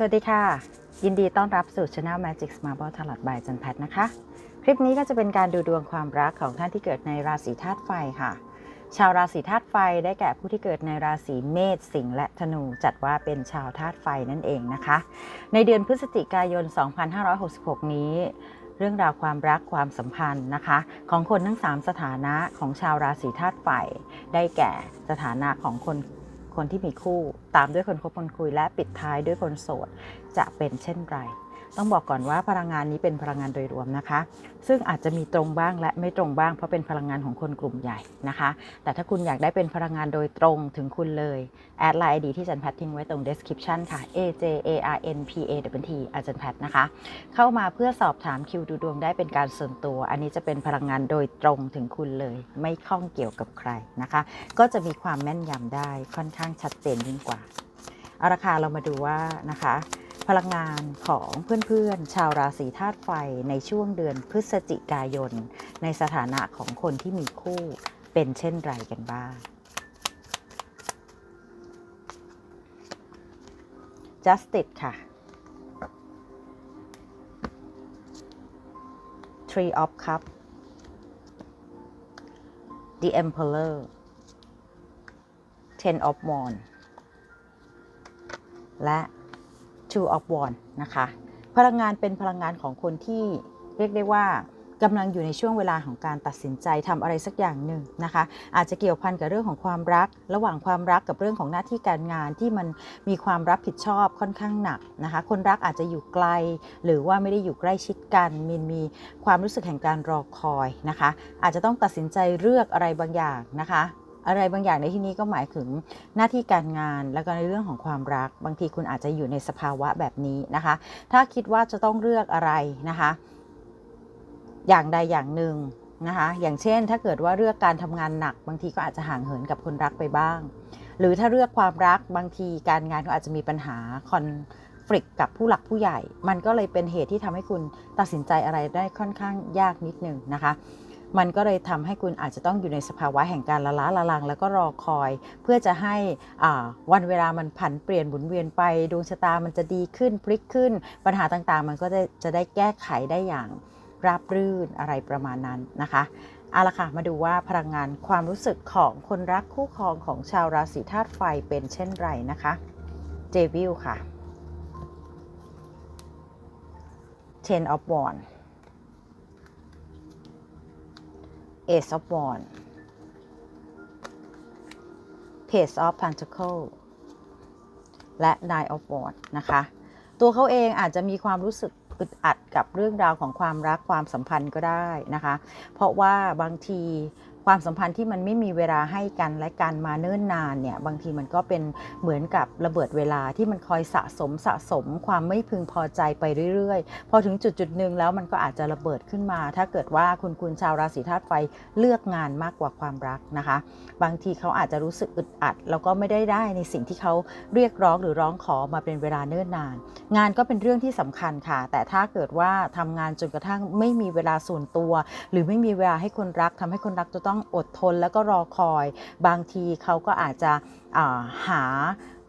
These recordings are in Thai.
สวัสดีค่ะ ยินดีต้อนรับสู่ Channel Magic Marble Tarot by จันแพทนะคะ คลิปนี้ก็จะเป็นการดูดวงความรักของท่านที่เกิดในราศีธาตุไฟค่ะ ชาวราศีธาตุไฟได้แก่ผู้ที่เกิดในราศีเมษสิงห์และธนู จัดว่าเป็นชาวธาตุไฟนั่นเองนะคะ ในเดือนพฤศจิกายน 2566 นี้เรื่องราวความรักความสัมพันธ์นะคะ ของคนทั้ง 3 สถานะของชาวราศีธาตุไฟได้แก่สถานะของคน คนที่มีคู่ ตามด้วยคนคบคนคุยและปิดท้ายด้วยคนโสด จะเป็นเช่นไร ต้องบอกก่อนว่าพลังงานนี้เป็นพลังงานโดยรวมนะคะ ซึ่งอาจจะมีตรงบ้างและไม่ตรงบ้าง เพราะเป็นพลังงานของคนกลุ่มใหญ่นะคะ แต่ถ้าคุณอยากได้เป็นพลังงานโดยตรงถึงคุณเลยแอดไลน์ดีที่จันแพททิ้งไว้ตรง description ค่ะ a j a r n p a w t อาจารย์แพทนะคะ เข้ามาเพื่อสอบถามคิวดูดวงได้เป็นการส่วนตัว อันนี้จะเป็นพลังงานโดยตรงถึงคุณเลย ไม่ข้องเกี่ยวกับใครนะคะ ก็จะมีความแม่นยำได้ค่อนข้างชัดเจนยิ่งกว่าเอาละค่ะเรามาดูว่านะคะ พลังงานของเพื่อนๆ ชาวราศีธาตุไฟในช่วงเดือนพฤศจิกายน ในสถานะของคนที่มีคู่เป็นเช่นไรกันบ้าง Justice ค่ะ Tree of Cup The Emperor Ten of Wands และ Two of Wands นะคะ พลังงานเป็นพลังงานของคนที่เรียกได้ว่ากำลังอยู่ในช่วงเวลาของการตัดสินใจทำอะไรสักอย่างหนึ่งนะคะ อาจจะเกี่ยวพันกับเรื่องของความรัก ระหว่างความรักกับเรื่องของหน้าที่การงานที่มันมีความรับผิดชอบค่อนข้างหนักนะคะ คนรักอาจจะอยู่ไกล หรือว่าไม่ได้อยู่ใกล้ชิดกันมีมีความรู้สึกแห่งการรอคอยนะคะ อาจจะต้องตัดสินใจเลือกอะไรบางอย่างนะคะ อะไรบางอย่างในที่นี้ก็หมายถึงหน้าที่การงานแล้วก็ในเรื่องของความรัก บางทีคุณอาจจะอยู่ในสภาวะแบบนี้นะคะ ถ้าคิดว่าจะต้องเลือกอะไรนะคะ อย่างใดอย่างหนึ่งนะคะอย่างเช่นถ้าเกิดว่าเลือกการทำงานหนัก บางทีก็อาจจะห่างเหินกับคนรักไปบ้าง หรือถ้าเลือกความรักบางทีการงานก็อาจจะมีปัญหาคอนฟ lict กับผู้หลักผู้ใหญ่ มันก็เลยเป็นเหตุที่ทำให้คุณตัดสินใจอะไรได้ค่อนข้างยากนิดนึงนะคะ มันก็เลยทำให้คุณอาจจะต้องอยู่ในสภาวะแห่งการละล้าละลัง แล้วก็รอคอย เพื่อจะให้วันเวลามันผันเปลี่ยนหมุนเวียนไปดวงชะตามันจะดีขึ้นพลิกขึ้น ปัญหาต่างๆ มันก็จะจะได้แก้ไขได้อย่างราบรื่นอะไรประมาณนั้นนะคะเอาละค่ะมาดูว่าพลังงานความรู้สึกของคนรักคู่ครองของชาวราศีธาตุไฟเป็นเช่นไรนะคะเจวิลค่ะ Ten of Wands Ace of Wands Page of Pentacle และ Nine of Wands นะคะ ตัวเขาเองอาจจะมีความรู้สึกอึดอัดกับเรื่องราวของความรักความสัมพันธ์ก็ได้นะคะ เพราะว่าบางที ความสัมพันธ์ที่มันไม่มีเวลาให้กันและกันมาเนิ่นนานเนี่ยบางทีมันก็เป็นเหมือนกับระเบิดเวลาที่มันคอยสะสมสะสม ความไม่พึงพอใจไปเรื่อยๆ พอถึงจุดจุดหนึ่งแล้วมันก็อาจจะระเบิดขึ้นมา ถ้าเกิดว่าคุณคุณชาวราศีธาตุไฟเลือกงานมากกว่าความรักนะคะ บางทีเขาอาจจะรู้สึกอึดอัด แล้วก็ไม่ได้ได้ในสิ่งที่เขาเรียกร้องหรือร้องขอมาเป็นเวลาเนิ่นนาน งานก็เป็นเรื่องที่สำคัญค่ะ แต่ถ้าเกิดว่าทำงานจนกระทั่งไม่มีเวลาส่วนตัว หรือไม่มีเวลาให้คนรักทำให้คนรักจะต้องอดทนแล้วก็รอคอย บางทีเขาก็อาจจะาหา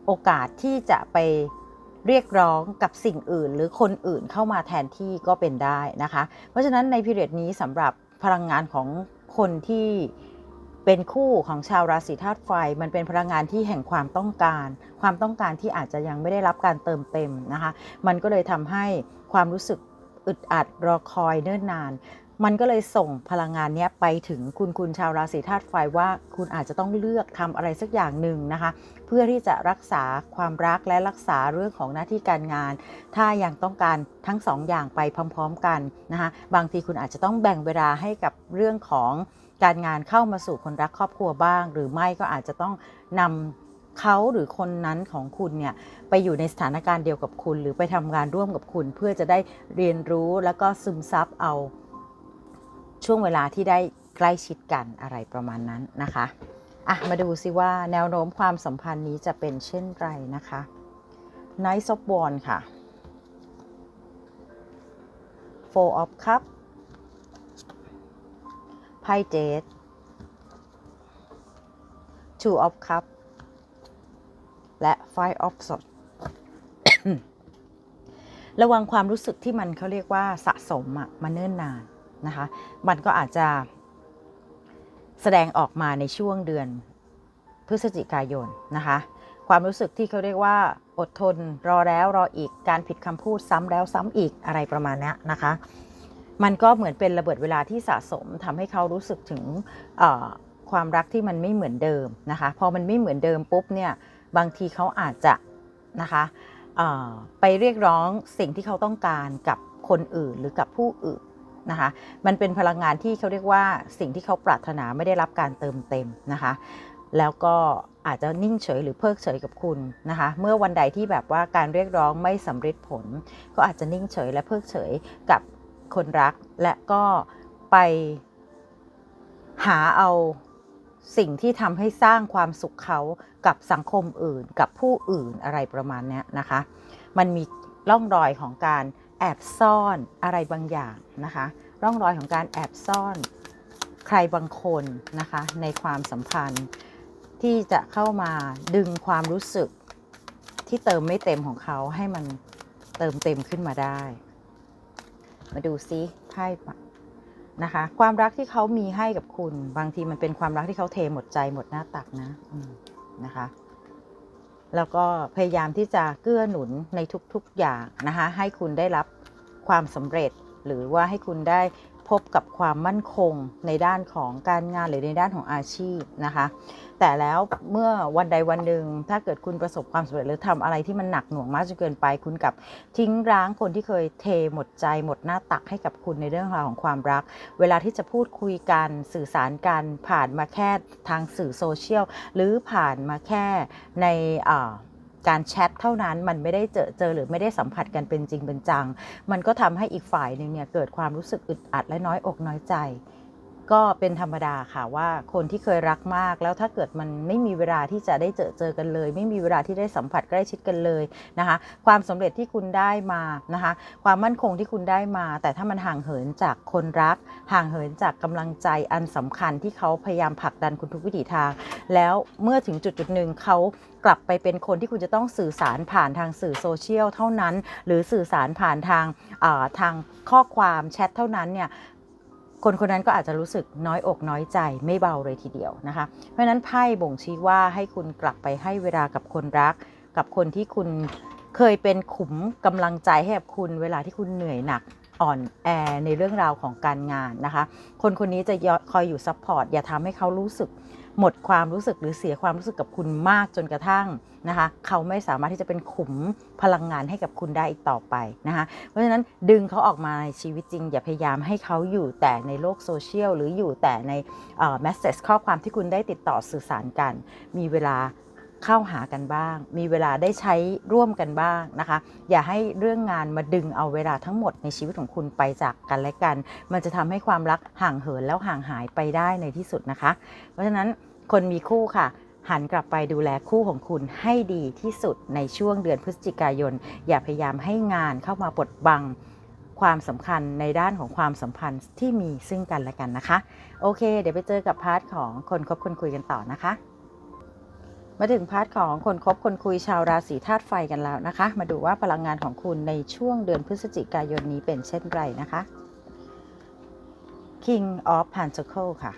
โอกาสที่จะไปเรียกร้องกับสิ่งอื่น หรือคนอื่นเข้ามาแทนที่ก็เป็นได้นะคะ เพราะฉะนั้นในพิเรียดนี้สำหรับพลังงานของคนที่เป็นคู่ของชาวราศีธาตุไฟ มันเป็นพลังงานที่แห่งความต้องการ ความต้องการที่อาจจะยังไม่ได้รับการเติมเต็มนะคะ มันก็เลยทำให้ความรู้สึกอึดอัดรอคอยเนิ่นนาน มันก็เลยส่งพลังงานนี้ไปถึงคุณคุณชาวราศีธาตุไฟว่าคุณอาจจะต้องเลือกทำอะไรสักอย่างหนึ่งนะคะ เพื่อที่จะรักษาความรักและรักษาเรื่องของหน้าที่การงาน ถ้ายังต้องการทั้งสองอย่างไปพร้อม ๆ กันนะคะบางทีคุณอาจจะต้องแบ่งเวลาให้กับเรื่องของการงานเข้ามาสู่คนรักครอบครัวบ้าง หรือไม่ก็อาจจะต้องนำเขาหรือคนนั้นของคุณเนี่ยไปอยู่ในสถานการณ์เดียวกับคุณ หรือไปทำงานร่วมกับคุณ เพื่อจะได้เรียนรู้แล้วก็ซึมซับเอา ช่วงเวลาที่ได้ใกล้ชิดกันอะไรประมาณนั้นนะคะอะมาดูซิว่าแนวโน้มความสัมพันธ์นี้จะเป็นเช่นไรนะคะ Nice of Wands ค่ะ Four of Cup ไพ่ Jade Two of Cup และ Five of Swords ระวังความรู้สึกที่มันเขาเรียกว่าสะสมอะมาเนิ่นนาน นะคะมันก็อาจจะแสดงออกมาในช่วงเดือนพฤศจิกายนนะคะความรู้สึกที่เขาเรียกว่าอดทนรอแล้วรออีกการผิดคำพูดซ้ำแล้วซ้ำอีกอะไรประมาณนี้นะคะ มันก็เหมือนเป็นระเบิดเวลาที่สะสมทำให้เขารู้สึกถึงความรักที่มันไม่เหมือนเดิมนะคะพอมันไม่เหมือนเดิมปุ๊บเนี่ยบางทีเขาอาจจะนะคะไปเรียกร้องสิ่งที่เขาต้องการกับคนอื่นหรือกับผู้อื่น นะคะมันเป็นพลังงานที่เขาเรียกว่าสิ่งที่เขาปรารถนาไม่ได้รับการเติมเต็มนะคะแล้วก็อาจจะนิ่งเฉยหรือเพิกเฉยกับคุณนะคะเมื่อวันใดที่แบบว่าการเรียกร้องไม่สำเร็จผล ก็อาจจะนิ่งเฉยและเพิกเฉยกับคนรัก และก็ไปหาเอาสิ่งที่ทำให้สร้างความสุขเขากับสังคมอื่น กับผู้อื่นอะไรประมาณนี้นะคะ มันมีร่องรอยของการ แอบซ่อนอะไรบางอย่างนะคะ ร่องรอยของการแอบซ่อนใครบางคนนะคะในความสัมพันธ์ที่จะเข้ามาดึงความรู้สึกที่เติมไม่เต็มของเขาให้มันเติมเต็มขึ้นมาได้ มาดูซิไพ่ปะนะคะ ความรักที่เขามีให้กับคุณ บางทีมันเป็นความรักที่เขาเทหมดใจหมดหน้าตักนะนะคะ แล้วก็พยายามที่จะเกื้อหนุนในทุกๆอย่างนะคะให้คุณได้รับความสำเร็จหรือว่าให้คุณได้ พบกับความมั่นคงในด้านของการงานหรือในด้านของอาชีพนะคะ แต่แล้วเมื่อวันใดวันหนึ่งถ้าเกิดคุณประสบความสำเร็จหรือทำอะไรที่มันหนักหน่วงมากจนเกินไป คุณกับทิ้งร้างคนที่เคยเทหมดใจหมดหน้าตักให้กับคุณในเรื่องราวของความรัก เวลาที่จะพูดคุยกันสื่อสารกันผ่านมาแค่ทางสื่อโซเชียลหรือผ่านมาแค่ในอ่า การแชทเท่านั้นมันไม่ได้เจอเจอหรือไม่ได้สัมผัสกันเป็นจริงเป็นจัง มันก็ทำให้อีกฝ่ายหนึ่งเนี่ยเกิดความรู้สึกอึดอัดและน้อยอกน้อยใจ ก็เป็นธรรมดาค่ะว่าคนที่เคยรักมาก แล้วถ้าเกิดมันไม่มีเวลาที่จะได้เจอเจอกันเลย ไม่มีเวลาที่ได้สัมผัสใกล้ชิดกันเลยนะคะ ความสำเร็จที่คุณได้มานะคะ ความมั่นคงที่คุณได้มา แต่ถ้ามันห่างเหินจากคนรัก ห่างเหินจากกำลังใจอันสำคัญที่เขาพยายามผลักดันคุณทุกวิถีทาง แล้วเมื่อถึงจุดจุดหนึ่งเขากลับไปเป็นคนที่คุณจะต้องสื่อสารผ่านทางสื่อโซเชียลเท่านั้น หรือสื่อสารผ่านทางอ่าทางข้อความแชทเท่านั้นเนี่ย คนคนนั้นก็อาจจะรู้สึกน้อยอกน้อยใจไม่เบาเลยทีเดียวนะคะ เพราะฉะนั้นไพ่บ่งชี้ว่าให้คุณกลับไปให้เวลากับคนรัก กับคนที่คุณเคยเป็นขุมกำลังใจให้กับคุณเวลาที่คุณเหนื่อยหนักอ่อนแอในเรื่องราวของการงานนะคะ คนคนนี้จะคอยอยู่ซัพพอร์ตอย่าทำให้เขารู้สึก หมดความรู้สึกหรือเสียความรู้สึกกับคุณมากจนกระทั่งนะคะ เขาไม่สามารถที่จะเป็นขุมพลังงานให้กับคุณได้อีกต่อไปนะคะ เพราะฉะนั้นดึงเขาออกมาในชีวิตจริง อย่าพยายามให้เขาอยู่แต่ในโลกโซเชียลหรืออยู่แต่ในแมสเซจข้อความที่คุณได้ติดต่อสื่อสารกัน มีเวลาเข้าหากันบ้าง มีเวลาได้ใช้ร่วมกันบ้างนะคะ อย่าให้เรื่องงานมาดึงเอาเวลาทั้งหมดในชีวิตของคุณไปจากกันและกัน มันจะทำให้ความรักห่างเหินแล้วห่างหายไปได้ในที่สุดนะคะ เพราะฉะนั้น คนมีคู่ค่ะ หันกลับไปดูแลคู่ของคุณให้ดีที่สุดในช่วงเดือนพฤศจิกายน อย่าพยายามให้งานเข้ามาบดบังความสำคัญในด้านของความสัมพันธ์ที่มีซึ่งกันและกันนะคะ โอเค เดี๋ยวไปเจอกับพาร์ทของคนคบคนคุยกันต่อนะคะ มาถึงพาร์ทของคนคบคนคุยชาวราศีธาตุไฟกันแล้วนะคะ มาดูว่าพลังงานของคุณในช่วงเดือนพฤศจิกายนนี้เป็นเช่นไรนะคะ King of Pentacle ค่ะ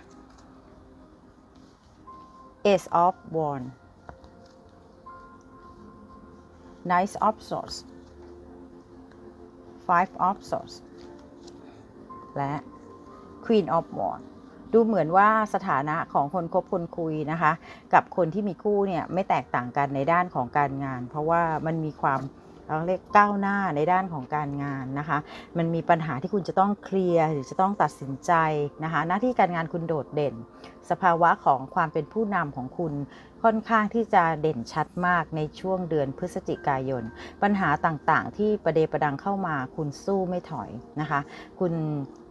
Ace of Wands Knight of Swords Five of Swords และ Queen of Wands ดูเหมือนว่าสถานะของคนคบคนคุยนะคะ กับคนที่มีคู่เนี่ย ไม่แตกต่างกันในด้านของการงาน เพราะว่ามันมีความ เราเรียกก้าวหน้าในด้านของการงานนะคะ มันมีปัญหาที่คุณจะต้องเคลียร์หรือจะต้องตัดสินใจนะคะ หน้าที่การงานคุณโดดเด่น สภาวะของความเป็นผู้นำของคุณ ค่อนข้างที่จะเด่นชัดมากในช่วงเดือนพฤศจิกายน ปัญหาต่างๆ ที่ประเดประดังเข้ามาคุณสู้ไม่ถอยนะคะ คุณ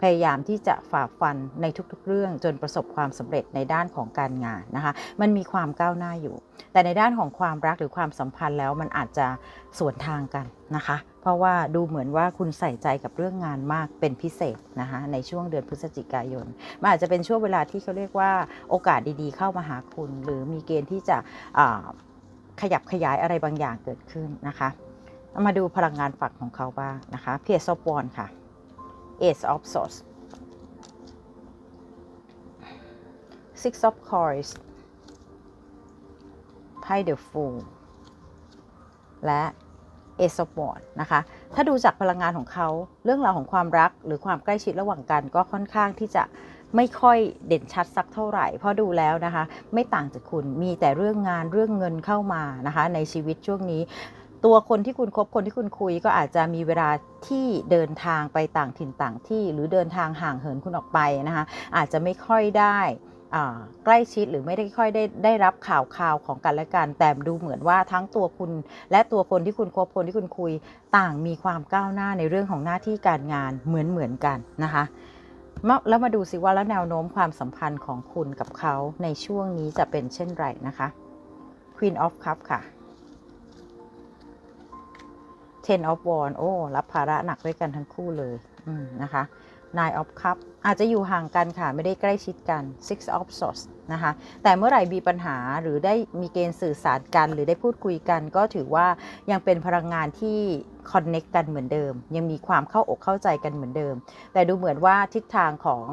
พยายามที่จะฝ่าฟันในทุกๆ เรื่องจนประสบความสำเร็จในด้านของการงานนะคะ มันมีความก้าวหน้าอยู่ แต่ในด้านของความรักหรือความสัมพันธ์แล้วมันอาจจะสวนทางกัน นะคะ เพราะว่าดูเหมือนว่าคุณใส่ใจกับเรื่องงานมากเป็นพิเศษนะคะในช่วงเดือนพฤศจิกายนมันอาจจะเป็นช่วงเวลาที่เขาเรียกว่าโอกาสดีๆ เข้ามาหาคุณ หรือมีเกณฑ์ที่จะขยับขยายอะไรบางอย่างเกิดขึ้นนะคะ มาดูพลังงานฝั่งของเขาบ้างนะคะ Page of Wands ค่ะ Ace of Swords Six of Coins ไพ่ The Fool และ Ace of Wands นะคะ ถ้าดูจากพลังงานของเขาเรื่องราวของความรักหรือความใกล้ชิดระหว่างกันก็ค่อนข้างที่จะไม่ค่อยเด่นชัดสักเท่าไหร่เพราะดูแล้วนะคะ ไม่ต่างจากคุณมีแต่เรื่องงานเรื่องเงินเข้ามานะคะ ในชีวิตช่วงนี้ ตัวคนที่คุณคบคนที่คุณคุย ก็อาจจะมีเวลาที่เดินทางไปต่างถิ่นต่างที่ หรือเดินทางห่างเหินคุณออกไปนะคะ อาจจะไม่ค่อยได้ ใกล้ชิดหรือไม่ได้ค่อยได้ได้รับข่าวข่าวของกันและกัน แต่ดูเหมือนว่าทั้งตัวคุณ และตัวคนที่คุณคบคนที่คุณคุยต่างมีความก้าวหน้าในเรื่องของหน้าที่การงานเหมือนเหมือนกันนะคะแล้วมาดูสิว่าแล้วแนวโน้มความสัมพันธ์ของคุณกับเขาในช่วงนี้จะเป็นเช่นไรนะคะ Queen of Cup ค่ะ Ten of Wands โอ้ รับภาระหนักด้วยกันทั้งคู่เลยนะคะ Nine of Cup อาจจะอยู่ห่างกันค่ะ ไม่ได้ใกล้ชิดกัน Six of Swords นะคะ แต่เมื่อไหร่มีปัญหาหรือได้มีเกณฑ์สื่อสารกัน หรือได้พูดคุยกัน ก็ถือว่ายังเป็นพลังงานที่คอนเน็กกันเหมือนเดิม ยังมีความเข้าอกเข้าใจกันเหมือนเดิม แต่ดูเหมือนว่าทิศทางของ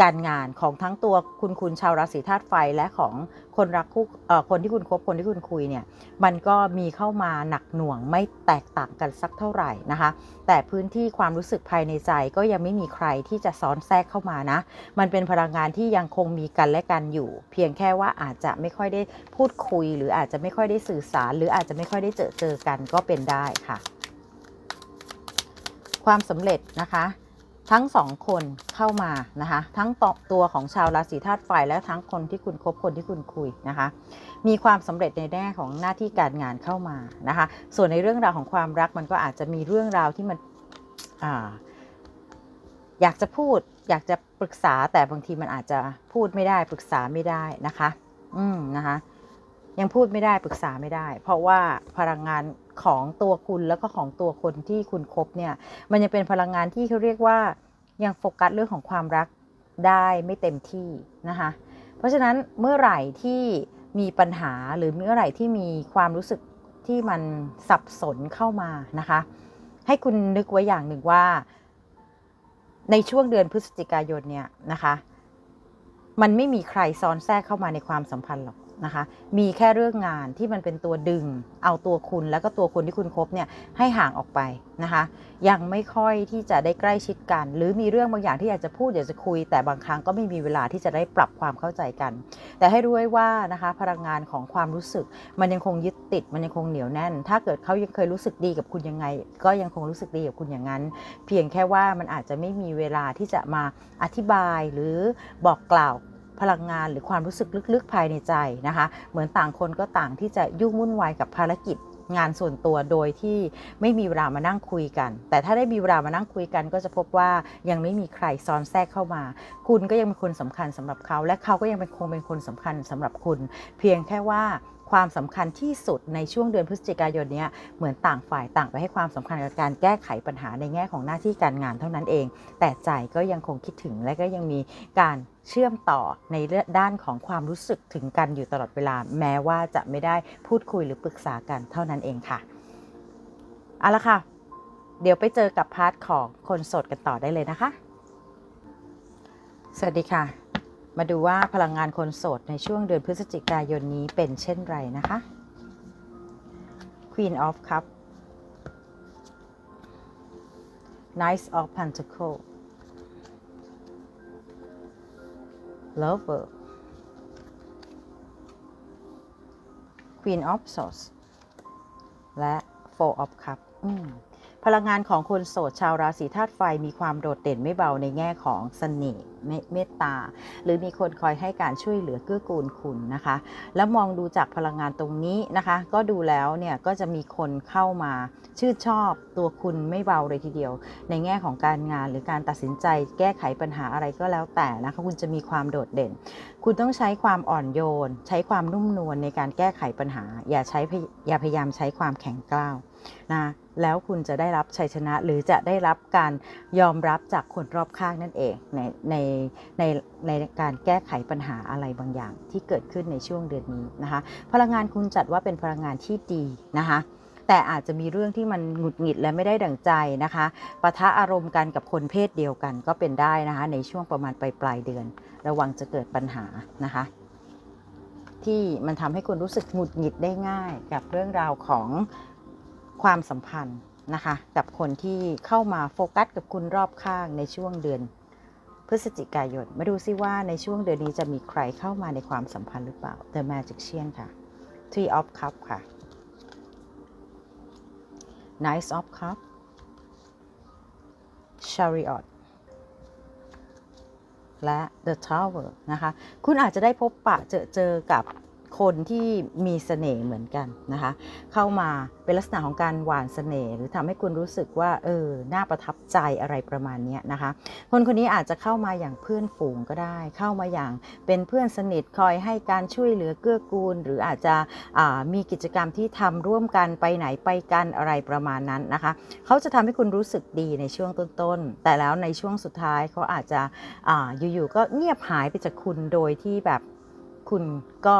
การงานของทั้งตัวคุณคุณชาวราศีธาตุไฟและของคนรักคู่เออคนที่คุณคบคนที่คุณคุยเนี่ยมันก็มีเข้ามาหนักหน่วงไม่แตกต่างกันสักเท่าไหร่นะคะ แต่พื้นที่ความรู้สึกภายในใจก็ยังไม่มีใครที่จะซ้อนแทรกเข้ามานะ มันเป็นพลังงานที่ยังคงมีกันและกันอยู่ เพียงแค่ว่าอาจจะไม่ค่อยได้พูดคุย หรืออาจจะไม่ค่อยได้สื่อสาร หรืออาจจะไม่ค่อยได้เจอเจอกันก็เป็นได้ค่ะ ความสำเร็จนะคะ ทั้งสองคนเข้ามานะคะ ทั้งตตัวของชาวราศีธาตุไฟและทั้งคนที่คุณคบคนที่คุณคุยนะคะ มีความสำเร็จในแง่ของหน้าที่การงานเข้ามานะคะ ส่วนในเรื่องราวของความรักมันก็อาจจะมีเรื่องราวที่มันออยากจะพูด อยากจะปรึกษาแต่บางทีมันอาจจะพูดไม่ได้ปรึกษาไม่ได้นะคะ อืมนะคะ ยังพูดไม่ได้ปรึกษาไม่ได้ เพราะว่าพลังงาน ของตัวคุณแล้วก็ของตัวคนที่คุณคบเนี่ย มันยังเป็นพลังงานที่เขาเรียกว่ายังโฟกัสเรื่องของความรักได้ไม่เต็มที่นะคะ เพราะฉะนั้นเมื่อไหร่ที่มีปัญหาหรือเมื่อไหร่ที่มีความรู้สึกที่มันสับสนเข้ามานะคะ ให้คุณนึกไว้อย่างหนึ่งว่า ในช่วงเดือนพฤศจิกายนเนี่ยนะคะ มันไม่มีใครซ้อนแทรกเข้ามาในความสัมพันธ์หรอก นะคะ มีแค่เรื่องงานที่มันเป็นตัวดึง เอาตัวคุณแล้วก็ตัวคนที่คุณคบเนี่ยให้ห่างออกไปนะคะ ยังไม่ค่อยที่จะได้ใกล้ชิดกัน หรือมีเรื่องบางอย่างที่อยากจะพูดอยากจะคุย แต่บางครั้งก็ไม่มีเวลาที่จะได้ปรับความเข้าใจกัน แต่ให้รู้ไว้ว่านะคะพลังงานของความรู้สึก มันยังคงยึดติดมันยังคงเหนียวแน่น ถ้าเกิดเขายังเคยรู้สึกดีกับคุณยังไง ก็ยังคงรู้สึกดีกับคุณอย่างนั้น เพียงแค่ว่ามันอาจจะไม่มีเวลาที่จะมาอธิบายหรือบอกกล่าว พลังงานหรือความรู้สึกลึกๆภายในใจนะคะ เหมือนต่างคนก็ต่างที่จะยุ่งวุ่นวายกับภารกิจงานส่วนตัวโดยที่ไม่มีเวลามานั่งคุยกัน แต่ถ้าได้มีเวลามานั่งคุยกัน ก็จะพบว่ายังไม่มีใครซ้อนแทรกเข้ามา คุณก็ยังเป็นคนสำคัญสำหรับเขา และเขาก็ยังเป็นคงเป็นคนสำคัญสำหรับคุณ เพียงแค่ว่าความสำคัญที่สุดในช่วงเดือนพฤศจิกายนนี้เหมือนต่างฝ่ายต่างไปให้ความสำคัญกับการแก้ไขปัญหาในแง่ของหน้าที่การงานเท่านั้นเอง แต่ใจก็ยังคงคิดถึงและก็ยังมีการ เชื่อมต่อในด้านของความรู้สึกถึงกันอยู่ตลอดเวลา แม้ว่าจะไม่ได้พูดคุยหรือปรึกษากันเท่านั้นเองค่ะเอาละค่ะ เดี๋ยวไปเจอกับพาร์ทของคนโสดกันต่อได้เลยนะคะ สวัสดีค่ะ มาดูว่าพลังงานคนโสดในช่วงเดือนพฤศจิกายนนี้เป็นเช่นไรนะคะ Queen of Cup Knight of Pentacle Lover Queen of Swords และ Four of Cups พลังงานของคนโสดชาวราศีธาตุไฟมีความโดดเด่นไม่เบาในแง่ของเสน่ห์เมตตา หรือมีคนคอยให้การช่วยเหลือเกื้อกูลคุณนะคะ แล้วมองดูจากพลังงานตรงนี้นะคะ ก็ดูแล้วเนี่ยก็จะมีคนเข้ามาชื่นชอบตัวคุณไม่เบาเลยทีเดียว ในแง่ของการงานหรือการตัดสินใจแก้ไขปัญหาอะไรก็แล้วแต่นะคะคุณจะมีความโดดเด่น คุณต้องใช้ความอ่อนโยน ใช้ความนุ่มนวลในการแก้ไขปัญหา อย่าใช้อย่าพยายามใช้ความแข็งกร้าว นะแล้วคุณจะได้รับชัยชนะหรือจะได้รับการยอมรับจากคนรอบข้างนั่นเองในในในในการแก้ไขปัญหาอะไรบางอย่างที่เกิดขึ้นในช่วงเดือนนี้นะคะพลังงานคุณจัดว่าเป็นพลังงานที่ดีนะคะแต่อาจจะมีเรื่องที่มันหงุดหงิดและไม่ได้ดั่งใจนะคะปะทะอารมณ์กันกับคนเพศเดียวกันก็เป็นได้นะคะในช่วงประมาณปลายปลายเดือน ระวังจะเกิดปัญหานะคะที่มันทำให้คุณรู้สึกหงุดหงิดได้ง่ายกับเรื่องราวของ ความสัมพันธ์นะคะกับคนที่เข้ามาโฟกัสกับคุณรอบข้างในช่วงเดือน พฤศจิกายน มาดูซิว่าในช่วงเดือนนี้จะมีใครเข้ามาในความสัมพันธ์หรือเปล่า The Magician ค่ะ Three of Cup ค่ะ Knight of Cup Chariot และ The Tower นะคะ คุณอาจจะได้พบปะเจอเจอกับ คนที่มีเสน่ห์เหมือนกันนะคะ เข้ามาเป็นลักษณะของการหวานเสน่ห์หรือทำให้คุณรู้สึกว่าเออน่าประทับใจอะไรประมาณนี้นะคะ คนคนนี้อาจจะเข้ามาอย่างเพื่อนฝูงก็ได้ เข้ามาอย่างเป็นเพื่อนสนิทคอยให้การช่วยเหลือเกื้อกูล หรืออาจจะมีกิจกรรมที่ทำร่วมกันไปไหนไปกันอะไรประมาณนั้นนะคะเขาจะทำให้คุณรู้สึกดีในช่วงต้นๆแต่แล้วในช่วงสุดท้ายเขาอาจจะออยู่ๆก็เงียบหายไปจากคุณโดยที่แบบคุณก็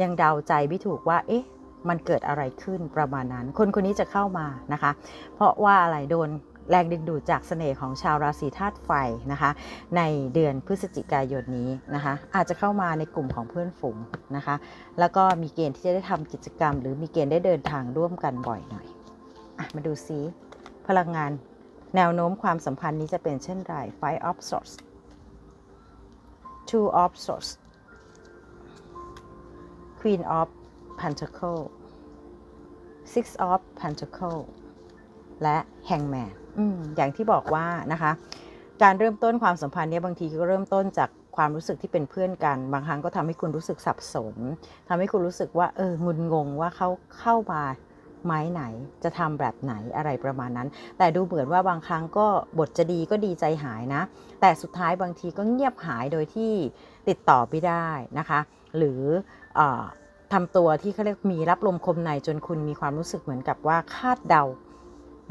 ยังเดาใจไม่ถูกว่า เอ๊ะ มันเกิดอะไรขึ้นประมาณนั้น คนคนนี้จะเข้ามานะคะ เพราะว่าอะไรโดนแรงดึงดูดจากเสน่ห์ของชาวราศีธาตุไฟนะคะ ในเดือนพฤศจิกายนนี้นะคะ อาจจะเข้ามาในกลุ่มของเพื่อนฝูงนะคะ แล้วก็มีเกณฑ์ที่จะได้ทำกิจกรรม หรือมีเกณฑ์ได้เดินทางร่วมกันบ่อยหน่อยอะมาดูซิพลังงานแนวโน้มความสัมพันธ์นี้จะเป็นเช่นไร Five of Swords Two of Swords Queen of Pentacle Six of Pentacle และ Hangman อืมอย่างที่บอกว่านะคะ การเริ่มต้นความสัมพันธ์เนี่ยบางทีก็เริ่มต้นจากความรู้สึกที่เป็นเพื่อนกัน บางครั้งก็ทำให้คุณรู้สึกสับสนทำให้คุณรู้สึกว่า เอองุนงงว่าเขาเข้ามาไม้ไหนจะทำแบบไหนอะไรประมาณนั้น แต่ดูเหมือนว่าบางครั้งก็บทจะดีก็ดีใจหายนะ แต่สุดท้ายบางทีก็เงียบหายโดยที่ติดต่อไม่ได้นะคะ หรือเออ ทำตัวที่เขาเรียกมีรับลมคมในจนคุณมีความรู้สึกเหมือนกับว่าคาดเดา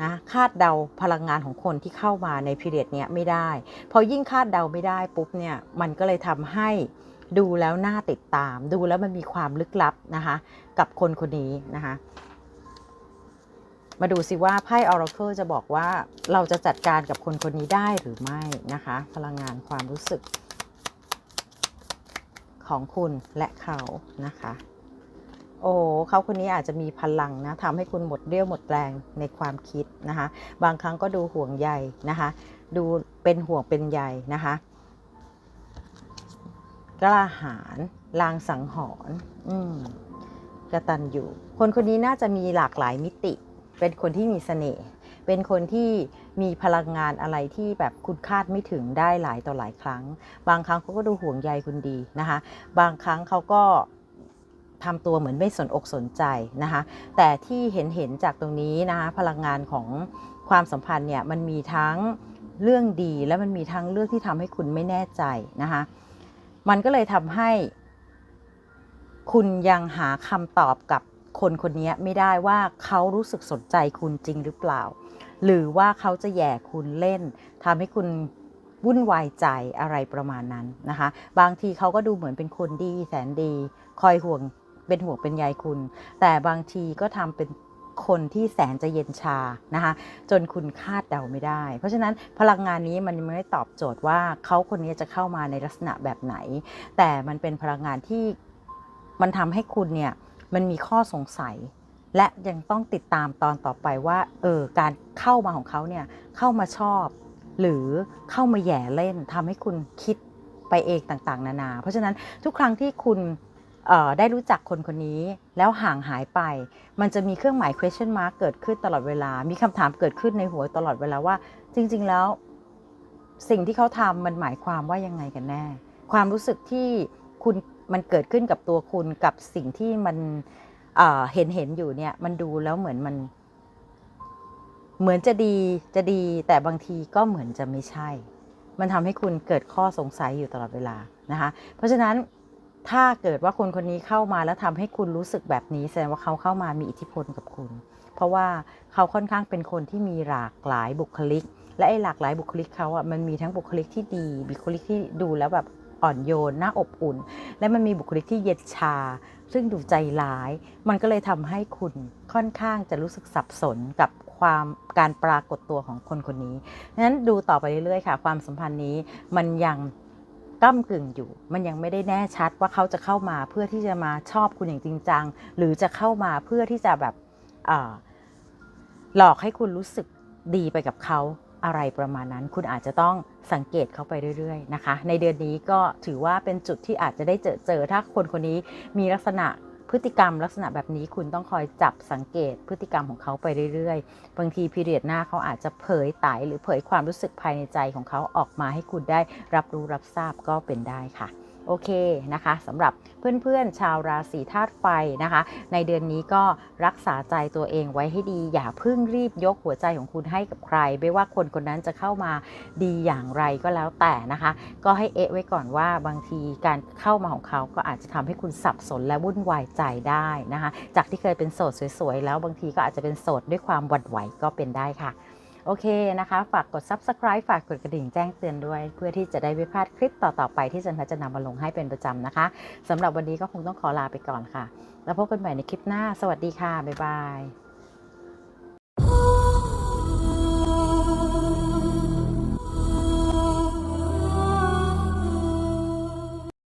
นะคาดเดาพลังงานของคนที่เข้ามาในพีเรียดเนี้ยไม่ได้ พอยิ่งคาดเดาไม่ได้ปุ๊บเนี่ยมันก็เลยทำให้ดูแล้วน่าติดตาม ดูแล้วมันมีความลึกลับนะคะกับคนคนนี้นะคะมาดูสิว่าไพ่ Oracle จะบอกว่าเราจะจัดการกับคนคนนี้ได้หรือไม่นะคะ พลังงานความรู้สึก ของคุณและเขานะคะ โอ้เขาคนนี้อาจจะมีพลังนะทำให้คุณหมดเรี่ยวหมดแรงในความคิดนะคะ บางครั้งก็ดูห่วงใยนะคะ ดูเป็นห่วงเป็นใยนะคะกล้าหาญลางสังหรณ์กระตันอยู่ คนคนนี้น่าจะมีหลากหลายมิติ เป็นคนที่มีเสน่ห์ เป็นคนที่มีพลังงานอะไรที่แบบคุณคาดไม่ถึงได้หลายต่อหลายครั้ง บางครั้งเขาก็ดูห่วงใยคุณดีนะคะ บางครั้งเขาก็ทำตัวเหมือนไม่สนอกสนใจนะคะแต่ที่เห็นเห็นจากตรงนี้นะคะพลังงานของความสัมพันธ์เนี่ยมันมีทั้งเรื่องดีและมันมีทั้งเรื่องที่ทำให้คุณไม่แน่ใจนะคะมันก็เลยทำให้คุณยังหาคำตอบกับ คนคนนี้ไม่ได้ว่าเขารู้สึกสนใจคุณจริงหรือเปล่า หรือว่าเขาจะแย่คุณเล่นทำให้คุณวุ่นวายใจอะไรประมาณนั้นนะคะ บางทีเขาก็ดูเหมือนเป็นคนดีแสนดี คอยห่วงเป็นห่วงเป็นใยคุณ แต่บางทีก็ทำเป็นคนที่แสนจะเย็นชานะคะ จนคุณคาดเดาไม่ได้ เพราะฉะนั้นพลังงานนี้มันไม่ได้ตอบโจทย์ว่าเขาคนนี้จะเข้ามาในลักษณะแบบไหน แต่มันเป็นพลังงานที่มันทำให้คุณเนี่ย มันมีข้อสงสัย และยังต้องติดตามตอนต่อไปว่าเออการเข้ามาของเขาเนี่ยเข้ามาชอบ หรือเข้ามาแย่เล่นทำให้คุณคิดไปเองต่างๆ นานา เพราะฉะนั้นทุกครั้งที่คุณได้รู้จักคนคนนี้แล้วห่างหายไป มันจะมีเครื่องหมาย question mark เกิดขึ้นตลอดเวลา มีคำถามเกิดขึ้นในหัวตลอดเวลาว่า จริง ๆ แล้วสิ่งที่เขาทำมันหมายความว่ายังไงกันแน่ ความรู้สึกที่คุณ มันเกิดขึ้นกับตัวคุณกับสิ่งที่มันเห็นเห็นอยู่เนี่ย มันดูแล้วเหมือนมัน เหมือนจะดีจะดี แต่บางทีก็เหมือนจะไม่ใช่ มันทำให้คุณเกิดข้อสงสัยอยู่ตลอดเวลานะคะ เพราะฉะนั้นถ้าเกิดว่าคนคนนี้เข้ามาแล้วทำให้คุณรู้สึกแบบนี้ แสดงว่าเขาเข้ามามีอิทธิพลกับคุณ เพราะว่าเขาค่อนข้างเป็นคนที่มีหลากหลายบุคลิก และไอ้หลากหลายบุคลิกเขาอะมันมีทั้งบุคลิกที่ดี บุคลิกที่ดูแล้วแบบ อ่อนโยนน่าอบอุ่น และมันมีบุคลิกที่เย็นชา ซึ่งดูใจร้าย มันก็เลยทำให้คุณค่อนข้างจะรู้สึกสับสนกับความการปรากฏตัวของคนคนนี้งนั้นดูต่อไปเรื่อยๆค่ะ ความสัมพันธ์นี้มันยังก้ากึ่งอยู่ มันยังไม่ได้แน่ชัดว่าเขาจะเข้ามาเพื่อที่จะมาชอบคุณอย่างจริงจัง หรือจะเข้ามาเพื่อที่จะแบบหลอกให้คุณรู้สึกดีไปกับเขา อะไรประมาณนั้น คุณอาจจะต้องสังเกตเขาไปเรื่อยๆนะคะ ในเดือนนี้ก็ถือว่าเป็นจุดที่อาจจะได้เจอเจอถ้าคนคนนี้มีลักษณะพฤติกรรมลักษณะแบบนี้คุณต้องคอยจับสังเกตพฤติกรรมของเขาไปเรื่อยๆ บางทีพีเรียดหน้าเขาอาจจะเผยไตหรือเผยความรู้สึกภายในใจของเขาออกมาให้คุณได้รับรู้รับทราบก็เป็นได้ค่ะ โอเคนะคะสำหรับเพื่อนๆชาวราศีธาตุไฟนะคะ ในเดือนนี้ก็รักษาใจตัวเองไว้ให้ดี อย่าเพิ่งรีบยกหัวใจของคุณให้กับใคร ไม่ว่าคนคนนั้นจะเข้ามาดีอย่างไรก็แล้วแต่นะคะ ก็ให้เอะไว้ก่อนว่าบางทีการเข้ามาของเขาก็อาจจะทำให้คุณสับสนและวุ่นวายใจได้นะคะ จากที่เคยเป็นโสดสวยๆแล้วบางทีก็อาจจะเป็นโสดด้วยความหวั่นไหวก็เป็นได้ค่ะ โอเคนะคะ ฝากกด subscribe ฝากกดกระดิ่งแจ้งเตือนด้วย เพื่อที่จะได้ไม่พลาดคลิปต่อๆไปที่จันทจะนำมาลงให้เป็นประจำนะคะสำหรับวันนี้ก็คงต้องขอลาไปก่อนค่ะ แล้วพบกันใหม่ในคลิปหน้า สวัสดีค่ะ บ๊ายบาย